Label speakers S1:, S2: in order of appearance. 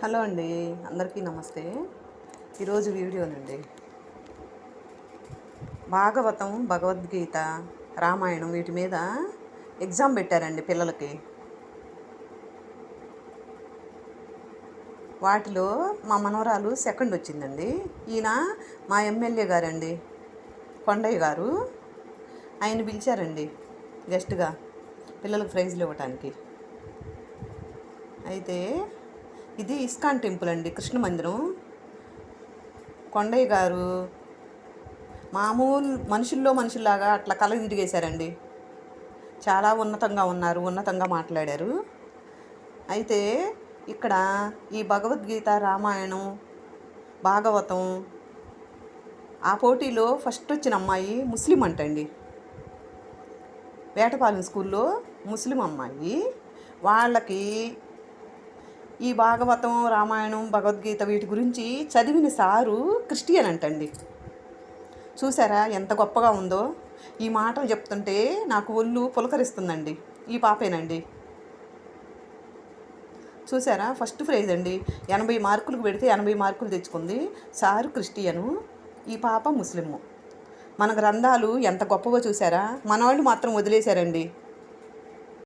S1: Hello అండి అందరికీ నమస్తే. ఈరోజు వీడియోనండి. భాగవతం భగవద్గీత రామాయణం వీటి మీద ఎగ్జామ్ పెట్టారండి పిల్లలకి. వాటిలో మా మనవరాలు సెకండ్ వచ్చిందండి. ఈయన మా ఎమ్మెల్యే గారండి కొండయ్య గారు. ఆయన పిలిచారండి గెస్ట్గా పిల్లలకు ప్రైజ్లు ఇవ్వటానికి. అయితే ఇది ఇస్కాన్ టెంపుల్ అండి కృష్ణ మందిరం. కొండయ్య గారు మామూలు మనుషుల్లో మనుషుల్లాగా అట్లా కళ తిరిగేశారండి. చాలా ఉన్నతంగా ఉన్నారు ఉన్నతంగా మాట్లాడారు. అయితే ఇక్కడ ఈ భగవద్గీత రామాయణం భాగవతం ఆ పోటీలో ఫస్ట్ వచ్చిన అమ్మాయి ముస్లిం అంటండి. వేటపాలెం స్కూల్లో ముస్లిం అమ్మాయి. వాళ్ళకి ఈ భాగవతం రామాయణం భగవద్గీత వీటి గురించి చదివిన సారు క్రిస్టియన్ అంటండి. చూసారా ఎంత గొప్పగా ఉందో? ఈ మాటలు చెప్తుంటే నాకు ఒళ్ళు పులకరిస్తుందండి. ఈ పాపేనండి. చూసారా ఫస్ట్ ఫ్రేజ్ అండి. ఎనభై మార్కులకు పెడితే ఎనభై మార్కులు తెచ్చుకుంది సారు క్రిస్టియను. ఈ పాప ముస్లిము. మన గ్రంథాలు ఎంత గొప్పగా చూసారా మనవాళ్ళు మాత్రం వదిలేశారండి.